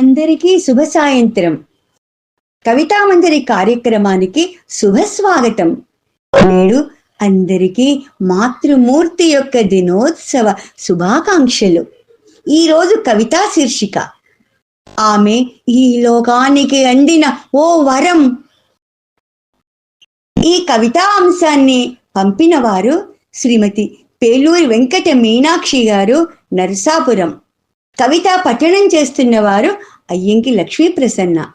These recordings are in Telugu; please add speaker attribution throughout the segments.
Speaker 1: అందరికీ శుభ సాయంత్రం. కవితామంజరి కార్యక్రమానికి శుభ స్వాగతం. నేడు అందరికీ మాతృమూర్తి యొక్క దినోత్సవ శుభాకాంక్షలు. ఈరోజు కవితా శీర్షిక. ఆమె ఈ లోకానికి అందిన ఓ వరం. ఈ కవితా అంశాన్ని పంపినవారు శ్రీమతి పేలూరి వెంకట మీనాక్షి గారు నరసాపురం. కవిత పఠనం చేస్తున్నవారు అయ్యంకి లక్ష్మీ ప్రసన్న.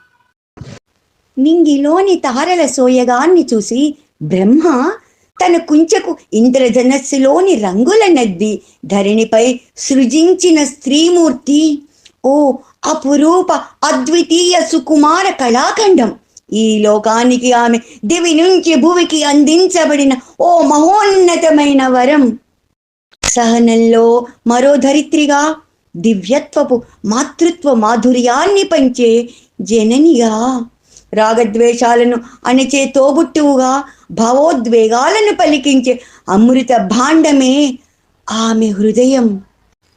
Speaker 1: నింగిలోని తారల సోయగాన్ని చూసి బ్రహ్మ తన కుంచెకు ఇంద్రధనస్సులోని రంగుల నద్ది ధరణిపై సృజించిన స్త్రీమూర్తి. ఓ అపురూప అద్వితీయ సుకుమార కళాఖండం. ఈ లోకానికి ఆమె దివి నుంచి భూమికి అందించబడిన ఓ మహోన్నతమైన వరం. సహనంలో మరో ధరిత్రిగా దివ్యత్వపు మాతృత్వ మాధుర్యాన్ని పంచే జననిగా రాగద్వేషాలను అణిచే తోబుట్టువుగా భావోద్వేగాలను పలికించే అమృత భాండమే ఆమె హృదయం.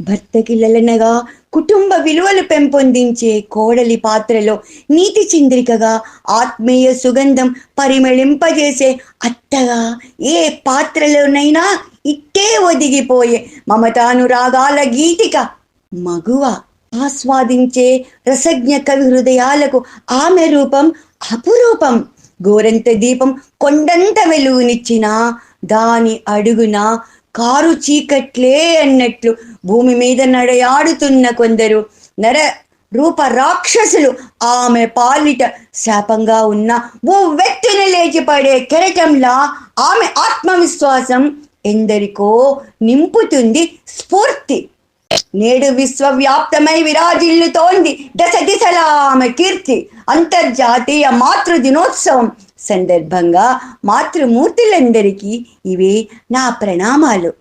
Speaker 1: భర్తకి లలనగా కుటుంబ విలువలు పెంపొందించే కోడలి పాత్రలో నీతి చింద్రికగా ఆత్మీయ సుగంధం పరిమళింపజేసే అత్తగా ఏ పాత్రలోనైనా ఇట్టే ఒదిగిపోయే మమతానురాగాల గీతిక మగువ ఆస్వాదించే రసజ్ఞ కవి హృదయాలకు ఆమె రూపం అపురూపం. గోరంత దీపం కొండంత వెలుగునిచ్చిన దాని అడుగున కారు చీకట్లే అన్నట్లు భూమి మీద నడయాడుతున్న కొందరు నర రూప రాక్షసులు ఆమె పాలిట శాపంగా ఉన్న ఓ వ్యక్తిని లేచిపడే కెరటంలా ఆమె ఆత్మవిశ్వాసం ఎందరికో నింపుతుంది స్ఫూర్తి. నేడు విశ్వవ్యాప్తమై విరాజిల్లుతోంది దశ దిశలా ఆమె కీర్తి. అంతర్జాతీయ మాతృ దినోత్సవం సందర్భంగా మాతృమూర్తులందరికీ ఇవే నా ప్రణామాలు.